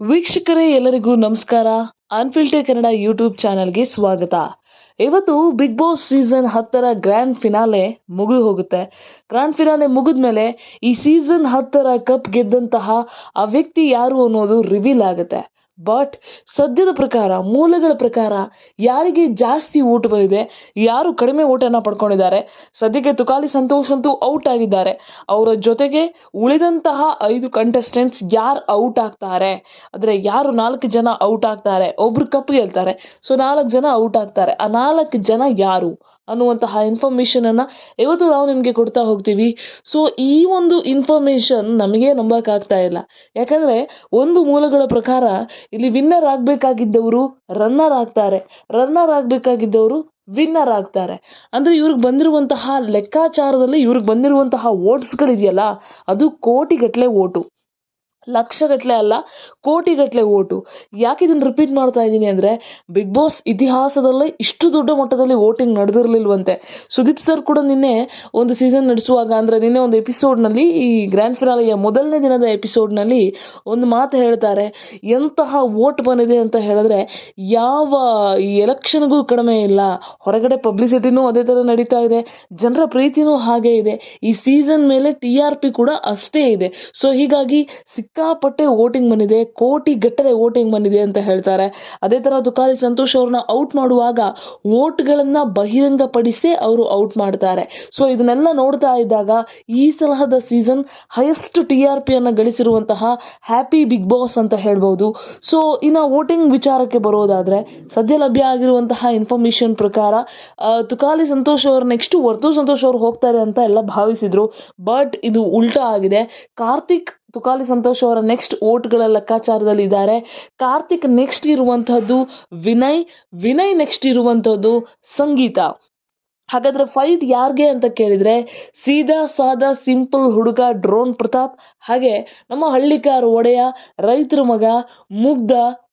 ವೀಕ್ಷಕರೇ, ಎಲ್ಲರಿಗೂ ನಮಸ್ಕಾರ. ಅನ್ಫಿಲ್ಟರ್ ಕನ್ನಡ ಯೂಟ್ಯೂಬ್ ಚಾನೆಲ್ಗೆ ಸ್ವಾಗತ. ಇವತ್ತು ಬಿಗ್ ಬಾಸ್ ಸೀಸನ್ ಹತ್ತರ ಗ್ರ್ಯಾಂಡ್ ಫಿನಾಲೆ ಮುಗಿದು ಹೋಗುತ್ತೆ. ಗ್ರ್ಯಾಂಡ್ ಫಿನಾಲೆ ಮುಗಿದ್ಮೇಲೆ ಈ ಸೀಸನ್ ಹತ್ತರ ಕಪ್ ಗೆದ್ದಂತಹ ಆ ವ್ಯಕ್ತಿ ಯಾರು ಅನ್ನೋದು ರಿವೀಲ್ ಆಗುತ್ತೆ. ಬಟ್ ಸದ್ಯದ ಪ್ರಕಾರ, ಮೂಲಗಳ ಪ್ರಕಾರ ಯಾರಿಗೆ ಜಾಸ್ತಿ ಓಟ್ ಬಂದಿದೆ, ಯಾರು ಕಡಿಮೆ ಓಟನ್ನು ಪಡ್ಕೊಂಡಿದ್ದಾರೆ, ಸದ್ಯಕ್ಕೆ ತುಕಾಲಿ ಸಂತೋಷ್ ಅಂತೂ ಔಟ್ ಆಗಿದ್ದಾರೆ. ಅವರ ಜೊತೆಗೆ ಉಳಿದಂತಹ ಐದು ಕಂಟೆಸ್ಟೆಂಟ್ಸ್ ಯಾರು ಔಟ್ ಆಗ್ತಾರೆ? ಅಂದರೆ ಯಾರು ನಾಲ್ಕು ಜನ ಔಟ್ ಆಗ್ತಾರೆ? ಒಬ್ರು ಕಪ್ ಗೆಲ್ತಾರೆ. ಸೊ ನಾಲ್ಕು ಜನ ಔಟ್ ಆಗ್ತಾರೆ. ಆ ನಾಲ್ಕು ಜನ ಯಾರು ಅನ್ನುವಂತಹ ಇನ್ಫಾರ್ಮೇಷನನ್ನು ಇವತ್ತು ನಾವು ನಿಮಗೆ ಕೊಡ್ತಾ ಹೋಗ್ತೀವಿ. ಸೊ ಈ ಒಂದು ಇನ್ಫಾರ್ಮೇಷನ್ ನಮಗೆ ನಂಬಕ್ಕಾಗ್ತಾ ಇಲ್ಲ. ಯಾಕಂದರೆ, ಒಂದು ಮೂಲಗಳ ಪ್ರಕಾರ ಇಲ್ಲಿ ವಿನ್ನರ್ ಆಗಬೇಕಾಗಿದ್ದವರು ರನ್ನರ್ ಆಗ್ತಾರೆ. ರನ್ನರ್ ಆಗಬೇಕಾಗಿದ್ದವರು ವಿನ್ನರ್ ಆಗ್ತಾರೆ. ಅಂದರೆ ಇವ್ರಿಗೆ ಬಂದಿರುವಂತಹ ಲೆಕ್ಕಾಚಾರದಲ್ಲಿ ಇವ್ರಿಗೆ ಬಂದಿರುವಂತಹ ವೋಟ್ಸ್ಗಳಿದೆಯಲ್ಲ ಅದು ಕೋಟಿಗಟ್ಟಲೆ ಓಟು ಲಕ್ಷಗಟ್ಟಲೆ ಅಲ್ಲ ಕೋಟಿಗಟ್ಟಲೆ ಓಟು. ಯಾಕೆ ಇದನ್ನು ರಿಪೀಟ್ ಮಾಡ್ತಾ ಇದ್ದೀನಿ ಅಂದರೆ ಬಿಗ್ ಬಾಸ್ ಇತಿಹಾಸದಲ್ಲೇ ಇಷ್ಟು ದೊಡ್ಡ ಮಟ್ಟದಲ್ಲಿ ವೋಟಿಂಗ್ ನಡೆದಿರಲಿಲ್ವಂತೆ. ಸುದೀಪ್ ಸರ್ ಕೂಡ ನಿನ್ನೆ ಒಂದು ಸೀಸನ್ ನಡೆಸುವಾಗ ಅಂದರೆ ನಿನ್ನೆ ಒಂದು ಎಪಿಸೋಡ್ನಲ್ಲಿ ಈ ಗ್ರ್ಯಾಂಡ್ ಫಿನಾಲೆಯ ಮೊದಲನೇ ದಿನದ ಎಪಿಸೋಡ್ನಲ್ಲಿ ಒಂದು ಮಾತು ಹೇಳ್ತಾರೆ, ಎಂತಹ ವೋಟ್ ಬಂದಿದೆ ಅಂತ ಹೇಳಿದ್ರೆ, ಯಾವ ಈ ಎಲೆಕ್ಷನ್ಗೂ ಕಡಿಮೆ ಇಲ್ಲ, ಹೊರಗಡೆ ಪಬ್ಲಿಸಿಟಿನೂ ಅದೇ ಥರ ನಡೀತಾ ಇದೆ, ಜನರ ಪ್ರೀತಿನೂ ಹಾಗೆ ಇದೆ. ಈ ಸೀಸನ್ ಮೇಲೆ ಟಿ ಆರ್ ಪಿ ಕೂಡ ಅಷ್ಟೇ ಇದೆ. ಸೊ ಹೀಗಾಗಿ ಸಿಕ್ಕಾಪಟ್ಟೆ ವೋಟಿಂಗ್ ಬಂದಿದೆ, ಕೋಟಿ ಗಟ್ಟಲೆ ವೋಟಿಂಗ್ ಬಂದಿದೆ ಅಂತ ಹೇಳ್ತಾರೆ. ಅದೇ ಥರ ತುಕಾಲಿ ಸಂತೋಷ್ ಅವ್ರನ್ನ ಔಟ್ ಮಾಡುವಾಗ ವೋಟ್ಗಳನ್ನು ಬಹಿರಂಗಪಡಿಸಿ ಅವರು ಔಟ್ ಮಾಡ್ತಾರೆ. ಸೊ ಇದನ್ನೆಲ್ಲ ನೋಡ್ತಾ ಇದ್ದಾಗ ಈ ಸಲಹದ ಸೀಸನ್ ಹೈಯೆಸ್ಟ್ ಟಿ ಆರ್ ಪಿಯನ್ನು ಗಳಿಸಿರುವಂತಹ ಹ್ಯಾಪಿ ಬಿಗ್ ಬಾಸ್ ಅಂತ ಹೇಳ್ಬೋದು. ಸೊ ಇನ್ನು ವೋಟಿಂಗ್ ವಿಚಾರಕ್ಕೆ ಬರೋದಾದರೆ ಸದ್ಯ ಲಭ್ಯ ಆಗಿರುವಂತಹ ಇನ್ಫಾರ್ಮೇಷನ್ ಪ್ರಕಾರ ತುಕಾಲಿ ಸಂತೋಷ್ ಅವರು ನೆಕ್ಸ್ಟ್ ವರ್ತು ಸಂತೋಷ್ ಅವರು ಹೋಗ್ತಾರೆ ಅಂತ ಎಲ್ಲ ಭಾವಿಸಿದ್ರು. ಬಟ್ ಇದು ಉಲ್ಟಾ ಆಗಿದೆ. ಕಾರ್ತಿಕ್ ತುಕಾಲಿ ಸಂತೋಷ್ ಅವರ ನೆಕ್ಸ್ಟ್ ಓಟ್ಗಳ ಲೆಕ್ಕಾಚಾರದಲ್ಲಿ ಇದ್ದಾರೆ. ಕಾರ್ತಿಕ್ ನೆಕ್ಸ್ಟ್ ಇರುವಂತಹದ್ದು ವಿನಯ್ ವಿನಯ್ ನೆಕ್ಸ್ಟ್ ಇರುವಂತಹದ್ದು ಸಂಗೀತ. ಹಾಗಾದ್ರೆ ಫೈಟ್ ಯಾರಿಗೆ ಅಂತ ಕೇಳಿದ್ರೆ, ಸೀದಾ ಸಾದಾ ಸಿಂಪಲ್ ಹುಡುಗ ಡ್ರೋನ್ ಪ್ರತಾಪ್ ಹಾಗೆ ನಮ್ಮ ಹಳ್ಳಿಕಾರ ಒಡೆಯ, ರೈತರ ಮಗ, ಮುಗ್ಧ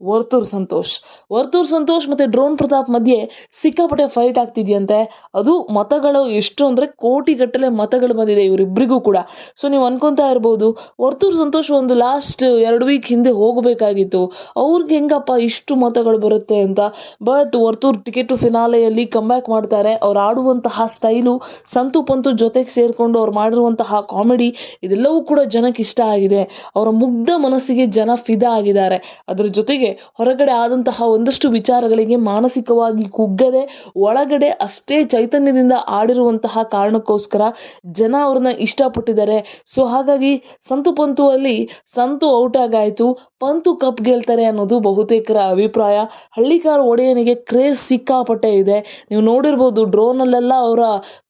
ವರ್ತೂರ್ ಸಂತೋಷ್. ವರ್ತೂರ್ ಸಂತೋಷ್ ಮತ್ತೆ ಡ್ರೋನ್ ಪ್ರತಾಪ್ ಮಧ್ಯೆ ಸಿಕ್ಕಾಪಟ್ಟೆ ಫೈಟ್ ಆಗ್ತಿದೆಯಂತೆ. ಅದು ಮತಗಳು ಎಷ್ಟು ಅಂದರೆ ಕೋಟಿಗಟ್ಟಲೆ ಮತಗಳು ಬಂದಿದೆ ಇವರಿಬ್ಬರಿಗೂ ಕೂಡ. ಸೊ ನೀವು ಅನ್ಕೊಂತಾ ಇರ್ಬೋದು, ವರ್ತೂರ್ ಸಂತೋಷ್ ಒಂದು ಲಾಸ್ಟ್ ಎರಡು ವೀಕ್ ಹಿಂದೆ ಹೋಗಬೇಕಾಗಿತ್ತು. ಅವ್ರಿಗೆ ಹೆಂಗಪ್ಪ ಇಷ್ಟು ಮತಗಳು ಬರುತ್ತೆ ಅಂತ? ಬಟ್ ವರ್ತೂರ್ ಟಿಕೆಟ್ ಫಿನಾಲೆಯಲ್ಲಿ ಕಮ್ಬ್ಯಾಕ್ ಮಾಡ್ತಾರೆ. ಅವ್ರು ಆಡುವಂತಹ ಸ್ಟೈಲು ಸಂತು ಪಂತು ಜೊತೆಗೆ ಸೇರಿಕೊಂಡು ಅವ್ರು ಮಾಡಿರುವಂತಹ ಕಾಮಿಡಿ ಇದೆಲ್ಲವೂ ಕೂಡ ಜನಕ್ಕೆ ಇಷ್ಟ ಆಗಿದೆ. ಅವರ ಮುಗ್ಧ ಮನಸ್ಸಿಗೆ ಜನ ಫಿದಾ ಆಗಿದ್ದಾರೆ. ಅದರ ಜೊತೆಗೆ ಹೊರಗಡೆ ಆದಂತಹ ಒಂದಷ್ಟು ವಿಚಾರಗಳಿಗೆ ಮಾನಸಿಕವಾಗಿ ಕುಗ್ಗದೆ ಒಳಗಡೆ ಅಷ್ಟೇ ಚೈತನ್ಯದಿಂದ ಆಡಿರುವಂತಹ ಕಾರಣಕ್ಕೋಸ್ಕರ ಜನ ಅವ್ರನ್ನ ಇಷ್ಟಪಟ್ಟಿದ್ದಾರೆ. ಸೊ ಹಾಗಾಗಿ ಸಂತು ಪಂತು ಅಲ್ಲಿ ಸಂತು ಔಟ್ ಆಗಾಯ್ತು. ಪಂತು ಕಪ್ ಗೆಲ್ತಾರೆ ಅನ್ನೋದು ಬಹುತೇಕರ ಅಭಿಪ್ರಾಯ. ಹಳ್ಳಿಕಾರ ಒಡೆಯನಿಗೆ ಕ್ರೇಜ್ ಸಿಕ್ಕಾಪಟ್ಟೆ ಇದೆ. ನೀವು ನೋಡಿರ್ಬೋದು ಡ್ರೋನಲ್ಲೆಲ್ಲ ಅವರ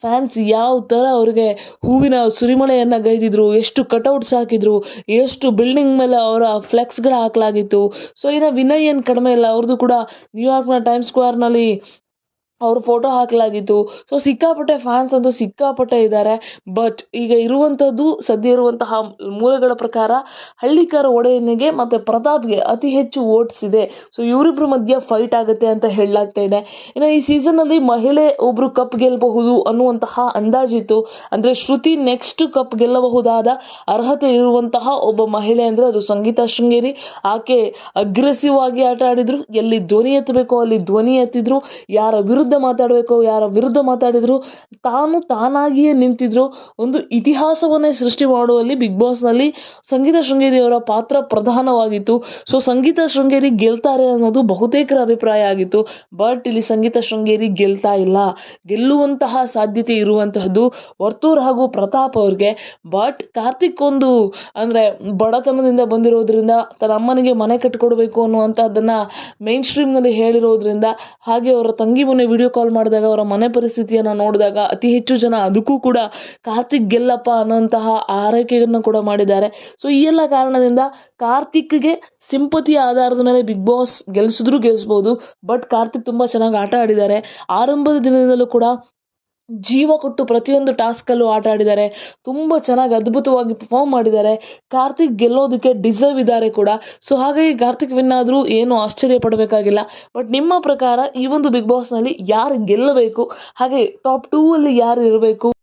ಫ್ಯಾನ್ಸ್ ಯಾವ ಥರ ಅವರಿಗೆ ಹೂವಿನ ಸುರಿಮಳೆಯನ್ನು ಗೈದಿದ್ರು, ಎಷ್ಟು ಕಟೌಟ್ಸ್ ಹಾಕಿದ್ರು, ಎಷ್ಟು ಬಿಲ್ಡಿಂಗ್ ಮೇಲೆ ಅವರ ಫ್ಲೆಕ್ಸ್ಗಳು ಹಾಕಲಾಗಿತ್ತು. ಸೊ ಇನ್ನು ವಿನಯ್ ಏನು ಕಡಿಮೆ ಇಲ್ಲ ಅವ್ರದ್ದು ಕೂಡ ನ್ಯೂಯಾರ್ಕ್ನ ಟೈಮ್ ಸ್ಕ್ವೇರ್ನಲ್ಲಿ ಅವ್ರ ಫೋಟೋ ಹಾಕಲಾಗಿತ್ತು ಸೊ ಸಿಕ್ಕಾಪಟ್ಟೆ ಫ್ಯಾನ್ಸ್ ಅಂತೂ ಸಿಕ್ಕಾಪಟ್ಟೆ ಇದ್ದಾರೆ ಬಟ್ ಈಗ ಇರುವಂಥದ್ದು, ಸದ್ಯ ಇರುವಂತಹ ಮೂಲಗಳ ಪ್ರಕಾರ ಹಳ್ಳಿಕಾರ ಒಡೆಯನಿಗೆ ಮತ್ತು ಪ್ರತಾಪ್ಗೆ ಅತಿ ಹೆಚ್ಚು ವೋಟ್ಸ್ ಇದೆ. ಸೊ ಇವರಿಬ್ಬರ ಮಧ್ಯೆ ಫೈಟ್ ಆಗುತ್ತೆ ಅಂತ ಹೇಳಲಾಗ್ತಾ ಇದೆ. ಇನ್ನು ಈ ಸೀಸನ್ನಲ್ಲಿ ಮಹಿಳೆ ಒಬ್ಬರು ಕಪ್ ಗೆಲ್ಲಬಹುದು ಅನ್ನುವಂತಹ ಅಂದಾಜಿತ್ತು. ಅಂದರೆ ಶ್ರುತಿ ನೆಕ್ಸ್ಟ್ ಕಪ್ ಗೆಲ್ಲಬಹುದಾದ ಅರ್ಹತೆ ಇರುವಂತಹ ಒಬ್ಬ ಮಹಿಳೆ ಅಂದರೆ ಅದು ಸಂಗೀತ ಶೃಂಗೇರಿ. ಆಕೆ ಅಗ್ರೆಸಿವ್ ಆಗಿ ಆಟ ಆಡಿದ್ರು. ಎಲ್ಲಿ ಧ್ವನಿ ಎತ್ತಬೇಕೋ ಅಲ್ಲಿ ಧ್ವನಿ ಎತ್ತಿದ್ರು. ಯಾರ ವಿರುದ್ಧ ಮಾತಾಡಬೇಕೋ, ಯಾರ ವಿರುದ್ಧ ಮಾತಾಡಿದ್ರು, ತಾನು ತಾನಾಗಿಯೇ ನಿಂತಿದ್ರು. ಒಂದು ಇತಿಹಾಸವನ್ನೇ ಸೃಷ್ಟಿ ಮಾಡುವಲ್ಲಿ ಬಿಗ್ ಬಾಸ್ನಲ್ಲಿ ಸಂಗೀತ ಶೃಂಗೇರಿಯವರ ಪಾತ್ರ ಪ್ರಧಾನವಾಗಿತ್ತು. ಸೊ ಸಂಗೀತ ಶೃಂಗೇರಿ ಗೆಲ್ತಾರೆ ಅನ್ನೋದು ಬಹುತೇಕರ ಅಭಿಪ್ರಾಯ ಆಗಿತ್ತು. ಬಟ್ ಇಲ್ಲಿ ಸಂಗೀತ ಶೃಂಗೇರಿ ಗೆಲ್ತಾ ಇಲ್ಲ. ಗೆಲ್ಲುವಂತಹ ಸಾಧ್ಯತೆ ಇರುವಂತಹದ್ದು ವರ್ತೂರ್ ಹಾಗೂ ಪ್ರತಾಪ್ ಅವ್ರಿಗೆ. ಬಟ್ ಕಾರ್ತಿಕ್ ಒಂದು ಅಂದರೆ ಬಡತನದಿಂದ ಬಂದಿರೋದ್ರಿಂದ, ತನ್ನ ಅಮ್ಮನಿಗೆ ಮನೆ ಕಟ್ಟಿಕೊಡ್ಬೇಕು ಅನ್ನುವಂಥದ್ದನ್ನು ಸ್ಟ್ರೀಮ್ ಸ್ಟ್ರೀಮ್ನಲ್ಲಿ ಹೇಳಿರೋದ್ರಿಂದ, ಹಾಗೆ ಅವರ ತಂಗಿ ಮೊನ್ನೆ ವಿಡಿಯೋ ಕಾಲ್ ಮಾಡಿದಾಗ ಅವರ ಮನೆ ಪರಿಸ್ಥಿತಿಯನ್ನು ನೋಡಿದಾಗ ಅತಿ ಹೆಚ್ಚು ಜನ ಅದಕ್ಕೂ ಕೂಡ ಕಾರ್ತಿಕ್ ಗೆಲ್ಲಪ್ಪ ಅನ್ನೋಂತಹ ಆರೈಕೆಯನ್ನು ಕೂಡ ಮಾಡಿದ್ದಾರೆ. ಸೊ ಈ ಎಲ್ಲ ಕಾರಣದಿಂದ ಕಾರ್ತಿಕ್ಗೆ ಸಿಂಪತಿಯ ಆಧಾರದ ಮೇಲೆ ಬಿಗ್ ಬಾಸ್ ಗೆಲ್ಸಿದ್ರು ಗೆಲ್ಲಿಸ್ಬೋದು ಬಟ್ ಕಾರ್ತಿಕ್ ತುಂಬ ಚೆನ್ನಾಗಿ ಆಟ ಆಡಿದ್ದಾರೆ. ಆರಂಭದ ದಿನದಲ್ಲೂ ಕೂಡ ಜೀವ ಕೊಟ್ಟು ಪ್ರತಿಯೊಂದು ಟಾಸ್ಕಲ್ಲೂ ಆಟ ಆಡಿದ್ದಾರೆ. ತುಂಬ ಚೆನ್ನಾಗಿ ಅದ್ಭುತವಾಗಿ ಪರ್ಫಾರ್ಮ್ ಮಾಡಿದ್ದಾರೆ. ಕಾರ್ತಿಕ್ ಗೆಲ್ಲೋದಕ್ಕೆ ಡಿಸರ್ವ್ ಇದ್ದಾರೆ ಕೂಡ. ಸೊ ಹಾಗಾಗಿ ಕಾರ್ತಿಕ್ ವಿನ್ ಆದರೂ ಏನು ಆಶ್ಚರ್ಯ ಪಡಬೇಕಾಗಿಲ್ಲ. ಬಟ್ ನಿಮ್ಮ ಪ್ರಕಾರ ಈ ಒಂದು ಬಿಗ್ ಬಾಸ್ನಲ್ಲಿ ಯಾರು ಗೆಲ್ಲಬೇಕು? ಹಾಗೆ ಟಾಪ್ ಟೂ ಅಲ್ಲಿ ಯಾರು ಇರಬೇಕು?